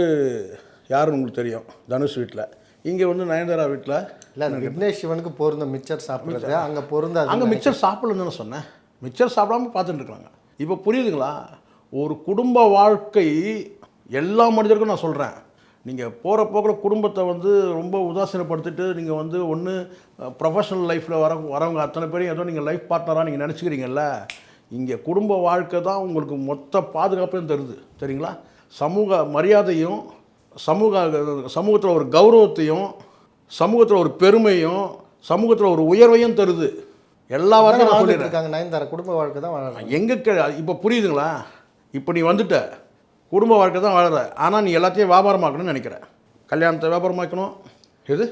யாருன்னு உங்களுக்கு தெரியும்? தனுஷ் வீட்டில். இங்கே வந்து நயன்தாரா வீட்டில். இல்லை விக்னேஷ் சிவனுக்கு பொருந்த மிச்சர் சாப்பிட்றது. அங்கே பொருந்தாது அங்கே மிக்சர் சாப்பிடலன்னு சொன்னேன். மிக்சர் சாப்பிடாம பார்த்துட்டு இருக்காங்க. இப்போ புரியுதுங்களா? ஒரு குடும்ப வாழ்க்கை எல்லா மனிதருக்கும் நான் சொல்கிறேன் நீங்கள் போகிற போக்கில் குடும்பத்தை வந்து ரொம்ப உதாசீனப்படுத்திட்டு நீங்கள் வந்து ஒன்று ப்ரொஃபஷனல் லைஃப்பில் வர வரவங்க அத்தனை பேரையும் ஏதோ நீங்கள் லைஃப் பார்ட்னராக நீங்கள் நினச்சிக்கிறீங்கல்ல? இங்கே குடும்ப வாழ்க்கை தான் உங்களுக்கு மொத்த பாதுகாப்பையும் தருது சரிங்களா? சமூக மரியாதையும் சமூக சமூகத்தில் ஒரு கௌரவத்தையும் சமூகத்தில் ஒரு பெருமையும் சமூகத்தில் ஒரு உயர்வையும் தருது. எல்லா வார்த்தையும் நான் இருக்காங்க நயன்தாரா? குடும்ப வாழ்க்கை தான் வாழறாங்க எங்கே இப்போ புரியுதுங்களா? இப்போ நீ வந்துட்ட. குடும்ப வாழ்க்கை தான் வாழற. ஆனால் நீ எல்லாத்தையும் வியாபாரமாக்கணும்னு நினைக்கிற. கல்யாணத்தை வியாபாரமாக்கணும். எது?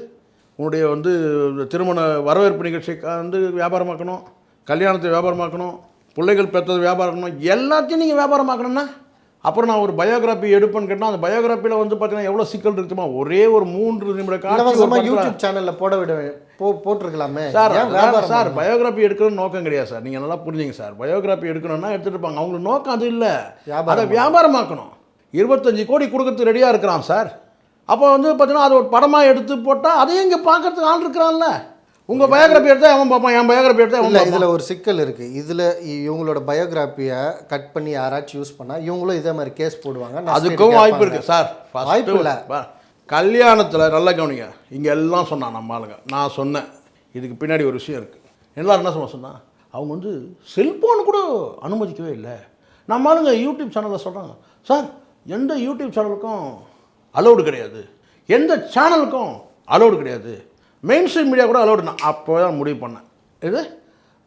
உன்னுடைய வந்து திருமண வரவேற்பு நிகழ்ச்சி வந்து வியாபாரமாக்கணும். கல்யாணத்தை வியாபாரமாக்கணும். பிள்ளைகள் பெற்றது வியாபாரமாக்கணும் எல்லாத்தையும் நீங்கள் வியாபாரமாக்கணும்னா அப்புறம் நான் ஒரு பயோகிராஃபி எடுப்பேன்னு கேட்டால் அந்த பயோகிராஃபியில் வந்து பார்த்தீங்கன்னா எவ்வளோ சிக்கல் இருக்குமா ஒரே ஒரு மூன்று நிமிட படத்துல- யூடியூப் சேனல்ல போட விட போ போட்டிருக்கலாமே. சார் வியாபாரம் சார் பயோகிராஃபி எடுக்கணும்னு நோக்கம் கிடையாது சார். நீங்கள் நல்லா புரிஞ்சுங்க சார். பயோகிராஃபி எடுக்கணும்னா எடுத்துட்டு இருப்பாங்க. அவங்களுக்கு நோக்கம் அது இல்லை. வியாபாரம் அதை வியாபாரமாக்கணும் இருபத்தஞ்சு கோடி கொடுக்கறதுக்கு ரெடியாக இருக்கிறான் சார். அப்போ வந்து பார்த்தீங்கன்னா அது ஒரு படமாக எடுத்து போட்டால் அதையும் இங்கே பார்க்கறதுக்கு ஆள் இருக்கிறான்ல. உங்கள் பயோகிராஃபி எடுத்தா அவன் பார்ப்பான் என் பயோகிராஃபி எடுத்தா அவன் இதில் ஒரு சிக்கல் இருக்கு. இதுல இவங்களோட பயோகிராஃபியை கட் பண்ணி யாராச்சும் யூஸ் பண்ணா இவங்களும் இதே மாதிரி கேஸ் போடுவாங்க அதுக்கும் வாய்ப்பு. இருக்குது சார். வாய்ப்பு இல்ல. கல்யாணத்தில் நல்ல கவனிங்க. இங்கே எல்லாம் சொன்னான் நம்ம ஆளுங்க. நான் சொன்னேன். இதுக்கு பின்னாடி ஒரு விஷயம் இருக்குது எல்லாரும் என்ன சொன்ன சொன்னா அவங்க வந்து செல்ஃபோன் கூட அனுமதிக்கவே இல்லை. நம்ம ஆளுங்க யூடியூப் சேனலில் சொல்கிறாங்க சார் எந்த யூடியூப் சேனலுக்கும் அலௌடு கிடையாது. எந்த சேனலுக்கும் அலௌடு கிடையாது. மெயின் ஸ்ட்ரீம் மீடியா கூட அலௌடு நான் அப்போ தான் முடிவு பண்ணேன். இது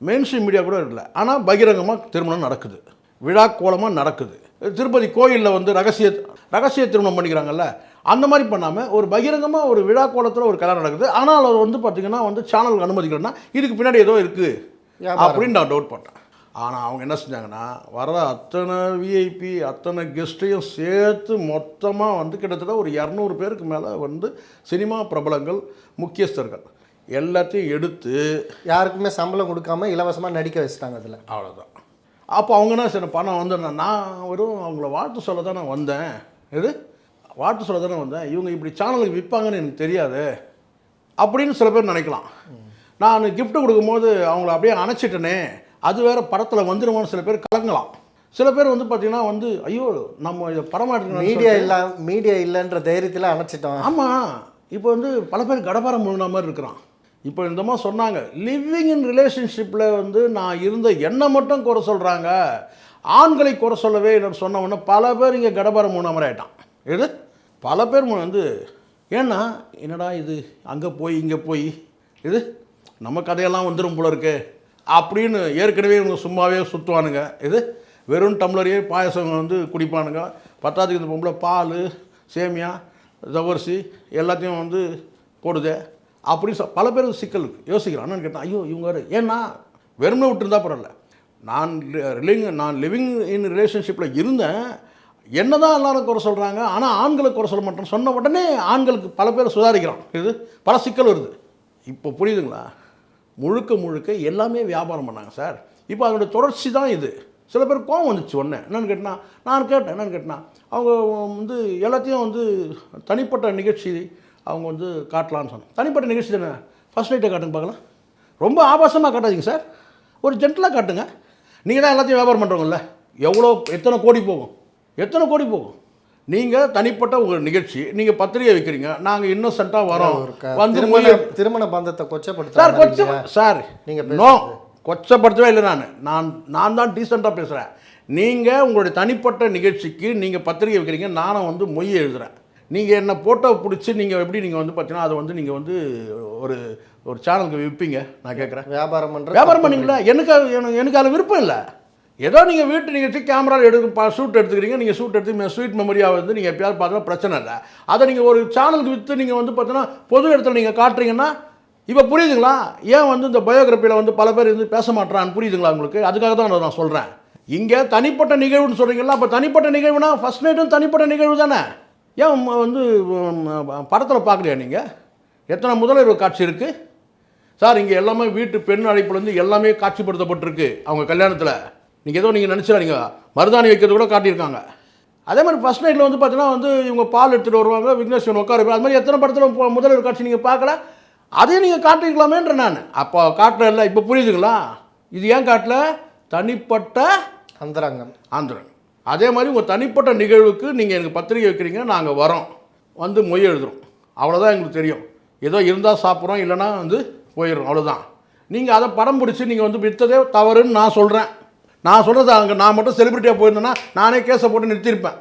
மெயின் ஸ்ட்ரீம் மீடியா கூட இல்லை. ஆனால் பகிரங்கமாக திருமணம் நடக்குது. விழா கோலமாக நடக்குது. திருப்பதி கோயிலில் வந்து ரகசிய ரகசிய திருமணம் பண்ணிக்கிறாங்கல்ல அந்த மாதிரி பண்ணாமல் ஒரு பகிரங்கமாக ஒரு விழா கோலத்தில் ஒரு கல்யாணம் நடக்குது. ஆனால் அது வந்து பார்த்திங்கன்னா வந்து சேனலுக்கு அனுமதிக்கலன்னா இதுக்கு பின்னாடி ஏதோ இருக்குது. அப்படின்னு நான் டவுட் பண்ணேன் ஆனால் அவங்க என்ன செஞ்சாங்கன்னா வர அத்தனை விஐபி அத்தனை கெஸ்ட்டையும் சேர்த்து மொத்தமாக வந்து கிட்டத்தட்ட ஒரு இரநூறு பேருக்கு மேலே வந்து சினிமா பிரபலங்கள் முக்கியஸ்தர்கள். எல்லாத்தையும் எடுத்து யாருக்குமே சம்பளம் கொடுக்காம இலவசமா நடிக்க வச்சுட்டாங்க அதுல. அவ்வளோதான் அப்போ அவங்க என்ன சரி பணம் வந்து நான் வெறும் அவங்கள வாழ்த்து சொல்ல தான் நான் வந்தேன். எது? வாழ்த்து சொல்ல தானே வந்தேன். இவங்க இப்படி சேனலுக்கு விற்பாங்கன்னு எனக்கு தெரியாது. அப்படின்னு சில பேர் நினைக்கலாம். நான் gift கொடுக்கும்போது அவங்கள அப்படியே அணைச்சிட்டனே. அது வேற படத்தில் வந்துடுமோன்னு சில பேர் கலங்கலாம். சில பேர் வந்து பார்த்தீங்கன்னா வந்து ஐயோ நம்ம இதை படமாட்டு மீடியா இல்ல மீடியா இல்லைன்ற தைரியத்துல அணைச்சிட்டோம். ஆமாம் இப்போ வந்து பல பேர் கடப்பாரம் முழுன மாதிரி இருக்கிறான். இப்போ இந்த மாதிரி சொன்னாங்க லிவிங் இன் ரிலேஷன்ஷிப்பில் வந்து நான் இருந்த என்னை மட்டும் குறை சொல்கிறாங்க ஆண்களை குறை சொல்லவே இல்லைன்னு சொன்ன உடனே பல பேர் இங்கே கடப்பாரம் முழுன மாதிரி ஆயிட்டான். எது? பல பேர் வந்து ஏன்னா என்னடா இது? அங்கே போய் இங்கே போய். இது நம்ம கதையெல்லாம் வந்துடும் போல இருக்கு. அப்படின்னு ஏற்கனவே இவங்க சும்மாவே சுற்றுவானுங்க இது? வெறும் டம்ளரையே பாயசம் வந்து குடிப்பானுங்க. பத்தாவதுக்கு இந்த பொம்பளை பால் சேமியா ஜவரிசி எல்லாத்தையும் வந்து போடுதே. அப்படி பல பேர் சிக்கல் இருக்கு. யோசிக்கிறான். என்னன்னு கேட்டான் ஐயோ இவங்க ஏன்னா வெறுமனே விட்டுருந்தா பரவாயில்ல. நான் லிவிங் நான் லிவிங் இன் ரிலேஷன்ஷிப்பில் இருந்தேன். என்னதான் எல்லாரும் குறை சொல்கிறாங்க ஆனால் ஆண்களை குறை சொல்ல மாட்டேன் சொன்ன உடனே ஆண்களுக்கு பல பேர் சுதாரிக்கிறான். இது? பல சிக்கல் வருது. இப்போ புரியுதுங்களா? முழுக்க முழுக்க எல்லாமே வியாபாரம் பண்ணாங்க சார். இப்போ அதோட தொடர்ச்சி தான் இது. சில பேர் கோவம் வந்துச்சு ஒன்று என்னென்னு கேட்டினா நான் கேட்டேன் என்னென்னு கேட்டினா அவங்க வந்து எல்லாத்தையும் வந்து தனிப்பட்ட நிகழ்ச்சி அவங்க வந்து காட்டலான்னு சொன்னோம் தனிப்பட்ட நிகழ்ச்சி தானே? ஃபஸ்ட் நைட்டை காட்டுங்க பார்க்கலாம். ரொம்ப ஆபாசமாக காட்டாதீங்க சார். ஒரு ஜென்டலாக காட்டுங்க. நீங்கள் தான் எல்லாத்தையும் வியாபாரம் பண்ணுறவங்கல்ல எவ்வளோ எத்தனை கோடி போகும்? எத்தனை கோடி போகும்? நீங்கள் தனிப்பட்ட உங்கள் நிகழ்ச்சி நீங்கள் பத்திரிகை வைக்கிறீங்க நாங்கள் இன்னோசென்ட்டாக வரோம். வந்து திருமண பந்தத்தை சார் கொச்சப்படுத்த கொச்ச சார் நீங்க நோ கொச்சப்படுத்தவே இல்லை நான். நான் நான் தான் டீசெண்டாக பேசுகிறேன் நீங்கள் உங்களுடைய தனிப்பட்ட நிகழ்ச்சிக்கு நீங்கள் பத்திரிகை வைக்கிறீங்க நானும் வந்து மொய் எழுதுகிறேன் நீங்கள் என்ன ஃபோட்டோ பிடிச்சி நீங்கள் எப்படி நீங்கள் வந்து பார்த்தீங்கன்னா அதை வந்து நீங்கள் வந்து ஒரு ஒரு சேனலுக்கு விற்பீங்க நான் கேட்குறேன் வியாபாரம் பண்ற வியாபாரம் பண்ணீங்களா? எனக்கு எனக்கு அதில் விருப்பம் இல்லை. ஏதோ நீங்கள் வீட்டு நிகழ்ச்சி கேமராவில் எடுக்க ஷூட் எடுத்துக்கிறீங்க நீங்கள் ஷூட் எடுத்து ஸ்வீட் மெமரியாக வந்து நீங்கள் எப்பயாவது பார்த்தா பிரச்சனை இல்லை. அதை நீங்கள் ஒரு சேனலுக்கு விற்று நீங்கள் வந்து பார்த்தீங்கன்னா பொது இடத்துல நீங்கள் காட்டுறீங்கன்னா இப்போ புரியுதுங்களா? ஏன் வந்து இந்த பயோகிராஃபியில் வந்து பல பேர் வந்து பேச மாட்டான்னு புரியுதுங்களா உங்களுக்கு? அதுக்காக தான் நான் சொல்கிறேன் இங்கே தனிப்பட்ட நிகழ்வுன்னு சொல்கிறீங்களா அப்போ தனிப்பட்ட நிகழ்வுனா ஃபர்ஸ்ட் நைட்டும் தனிப்பட்ட நிகழ்வு தானே? ஏன் வந்து படத்தில் பார்க்கலையா நீங்கள் எத்தனை முதலிரவு காட்சி இருக்குது சார் இங்கே எல்லாமே வீட்டு பெண் அழைப்புலேருந்து எல்லாமே காட்சிப்படுத்தப்பட்டிருக்கு அவங்க கல்யாணத்தில். நீங்கள் ஏதோ நீங்கள் நினச்சிடாதீங்க மருதாணி வைக்கிறது கூட காட்டியிருக்காங்க. அதே மாதிரி ஃபஸ்ட் நைட்டில் வந்து பார்த்தீங்கன்னா வந்து இவங்க பால் எடுத்துகிட்டு வருவாங்க விக்னேஸ்வரன் உட்கார. அது மாதிரி எத்தனை படத்தில் முதலிரவு காட்சி நீங்கள் பார்க்கல? அதையும் நீங்கள் காட்டிருக்கலாமேன்ற நான். அப்போ காட்டுற இல்லை இப்போ புரியுதுங்களா? இது ஏன் காட்டல? தனிப்பட்ட அந்தரங்கம். ஆந்திரன் அதே மாதிரி உங்கள் தனிப்பட்ட நிகழ்வுக்கு நீங்கள் எனக்கு பத்திரிக்கை வைக்கிறீங்க நாங்கள் வரோம். வந்து மொய் எழுதுறோம். அவ்வளோதான் எங்களுக்கு தெரியும். ஏதோ இருந்தால் சாப்பிட்றோம் இல்லைன்னா வந்து போயிடும் அவ்வளோதான் நீங்கள் அதை படம் பிடிச்சி நீங்கள் வந்து விற்றதே தவறுன்னு நான் சொல்கிறேன் நான் சொல்கிறது அங்கே நான் மட்டும் செலிபிரிட்டியாக போயிருந்தேன்னா நானே கேஸை போட்டு நிறுத்தியிருப்பேன்.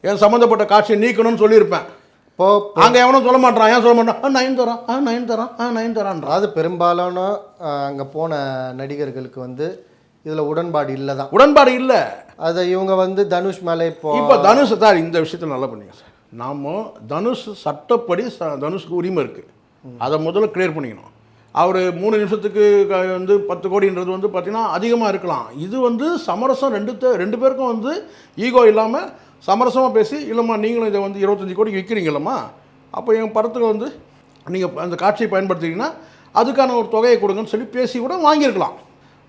என் சம்மந்தப்பட்ட காட்சியை நீக்கணும்னு சொல்லியிருப்பேன். இப்போ அங்கே எவனும் சொல்ல மாட்டான். ஏன் சொல்ல மாட்டான்? ஆ நைன் தரான். ஆ நைன் தரான். ஆ நைன் தரான்றான். அதாவது பெரும்பாலான அங்கே போன நடிகர்களுக்கு வந்து இதில் உடன்பாடு இல்லை தான். உடன்பாடு இல்லை. அதை இவங்க வந்து தனுஷ் மேலே இப்போ இப்போ தனுஷ் சார் இந்த விஷயத்தில் நல்லா பண்ணீங்க சார். நாம தனுஷ் சட்டப்படி ச- தனுஷ்க்கு உரிமை இருக்குது அதை முதல்ல கிளியர் பண்ணிக்கணும். அவர் மூணு நிமிஷத்துக்கு வந்து பத்து கோடின்றது வந்து பார்த்தீங்கன்னா அதிகமாக இருக்கலாம். இது வந்து சமரசம் ரெண்டு ரெண்டு பேருக்கும் வந்து ஈகோ இல்லாமல் சமரசமாக பேசி இல்லைம்மா நீங்களும் இதை வந்து இருபத்தஞ்சி கோடிக்கு விற்கிறீங்களம்மா அப்போ என் படத்துக்கு வந்து நீங்கள் அந்த காட்சியை பயன்படுத்துறீங்கன்னா அதுக்கான ஒரு தொகையை கொடுங்கன்னு சொல்லி பேசி கூட வாங்கியிருக்கலாம்.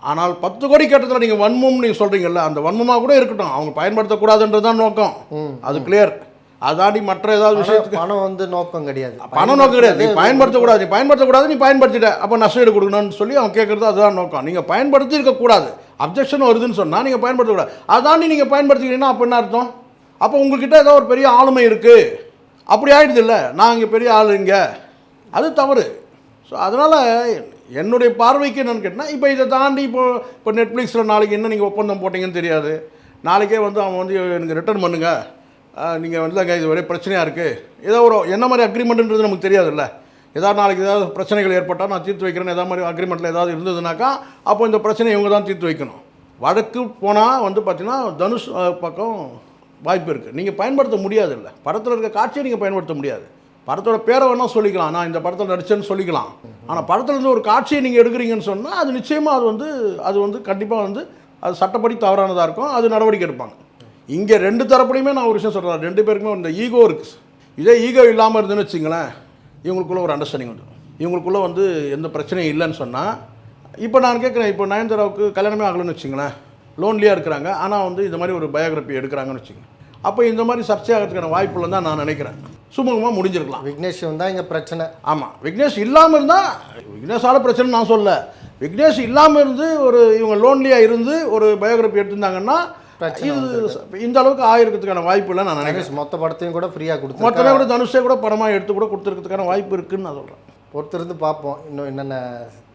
ஆனால் பத்து கோடி கேட்டதில் நீங்கள் வன்மம் நீங்கள் சொல்கிறீங்கல்ல அந்த வன்மமாக கூட இருக்கட்டும். அவங்க பயன்படுத்தக்கூடாதுன்றது தான் நோக்கம். அது கிளியர் அதாண்டி மற்ற ஏதாவது விஷயத்துக்கு பணம் வந்து நோக்கம் கிடையாது. பணம் நோக்கம் கிடையாது. நீ பயன்படுத்தக்கூடாது. நீ பயன்படுத்தக்கூடாது நீ பயன்படுத்திட்ட. அப்போ நஷ்டஈடு கொடுக்கணும்னு சொல்லி அவன் கேட்குறது அதுதான் நோக்கம். நீங்கள் பயன்படுத்தி இருக்கக்கூடாது அப்ஜெக்ஷன் வருதுன்னு சொன்னால் நீங்கள் பயன்படுத்தக்கூடாது. அதாண்டி நீங்கள் பயன்படுத்திக்கிறீங்கன்னா அப்போ என்ன அர்த்தம்? அப்போ உங்ககிட்ட ஏதோ ஒரு பெரிய ஆளுமை இருக்குது அப்படி ஆயிடுது இல்லை. நான் இங்கே பெரிய ஆளு இங்கே. அது தவறு. ஸோ அதனால் என்னுடைய பார்வைக்கு என்னன்னு கேட்டால் இப்போ இதை தாண்டி இப்போ இப்போ நெட்ஃப்ளிக்ஸில் நாளைக்கு என்ன நீங்கள் ஒப்பந்தம் போட்டீங்கன்னு தெரியாது. நாளைக்கே வந்து அவன் வந்து எனக்கு ரிட்டர்ன் பண்ணுங்க. நீங்கள் வந்து அங்கே இது ஒரே பிரச்சனையாக இருக்குது ஏதோ ஒரு என்ன மாதிரி அக்ரிமெண்ட்டுன்றது நமக்கு தெரியாதுல்ல. ஏதாவது நாளைக்கு ஏதாவது பிரச்சனைகள் ஏற்பட்டால் நான் தீர்த்து வைக்கிறேன் ஏதாவது மாதிரி அக்ரிமெண்ட்டில் ஏதாவது இருந்ததுனாக்கா அப்போ இந்த பிரச்சனையை இவங்க தான் தீர்த்து வைக்கணும். வழக்கு போனால் வந்து பார்த்தீங்கன்னா தனுஷ் பக்கம் வாய்ப்பு இருக்குது நீங்கள் பயன்படுத்த முடியாது இல்லை படத்தில் இருக்க காட்சியை நீங்கள் பயன்படுத்த முடியாது. படத்தோட பேரை வேணால் சொல்லிக்கலாம். நான் இந்த படத்தில் நடிச்சேன்னு சொல்லிக்கலாம். ஆனால் படத்துலேருந்து ஒரு காட்சியை நீங்கள் எடுக்கிறீங்கன்னு சொன்னால் அது நிச்சயமாக அது வந்து அது வந்து கண்டிப்பாக வந்து அது சட்டப்படி தவறானதாக இருக்கும். அது நடவடிக்கை எடுப்பாங்க. இங்கே ரெண்டு தரப்புலையுமே நான் ஒரு விஷயம் சொல்கிறேன் ரெண்டு பேருக்குமே இந்த ஈகோ இருக்குது இதே ஈகோ இல்லாமல் இருந்துன்னு வச்சுங்களேன் இவங்களுக்குள்ள ஒரு அண்டர்ஸ்டாண்டிங் வந்துடும். இவங்களுக்குள்ள வந்து எந்த பிரச்சனையும் இல்லைன்னு சொன்னால் இப்போ நான் கேட்குறேன் இப்போ நயன்தாராவுக்கு கல்யாணமே ஆகலைன்னு வச்சுங்களேன் லோன்லியாக இருக்கிறாங்க. ஆனால் வந்து இந்த மாதிரி ஒரு பயோகிராஃபி எடுக்கிறாங்கன்னு வச்சுங்க அப்போ இந்த மாதிரி சர்ச்சையாகிறதுக்கான வாய்ப்புகள் தான் நான் நினைக்கிறேன். சுமூகமாக முடிஞ்சிருக்கலாம். விக்னேஷ் தான் இங்கே பிரச்சனை. ஆமாம் விக்னேஷ் இல்லாமல் இருந்தால் விக்னேஷால பிரச்சனை நான் சொல்ல விக்னேஷ் இல்லாமல் இருந்து ஒரு இவங்க லோன்லியாக இருந்து ஒரு பயோகிராஃபி எடுத்திருந்தாங்கன்னா இது இந்த அளவுக்கு ஆயிருக்கிறதுக்கான வாய்ப்பு இல்லை நான் நினைக்கிறேன். மொத்த படத்தையும் கூட ஃப்ரீயாக கொடுத்து மொத்தமே கூட தனுஷே கூட படமாக எடுத்து கூட கொடுத்துருக்கிறதுக்கான வாய்ப்பு இருக்குன்னு நான் சொல்கிறேன் பொறுத்திருந்து பார்ப்போம். இன்னும் என்னென்ன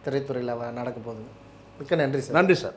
திரைத்துறையில் நடக்க போகுது மிக்க நன்றி சார். நன்றி சார்.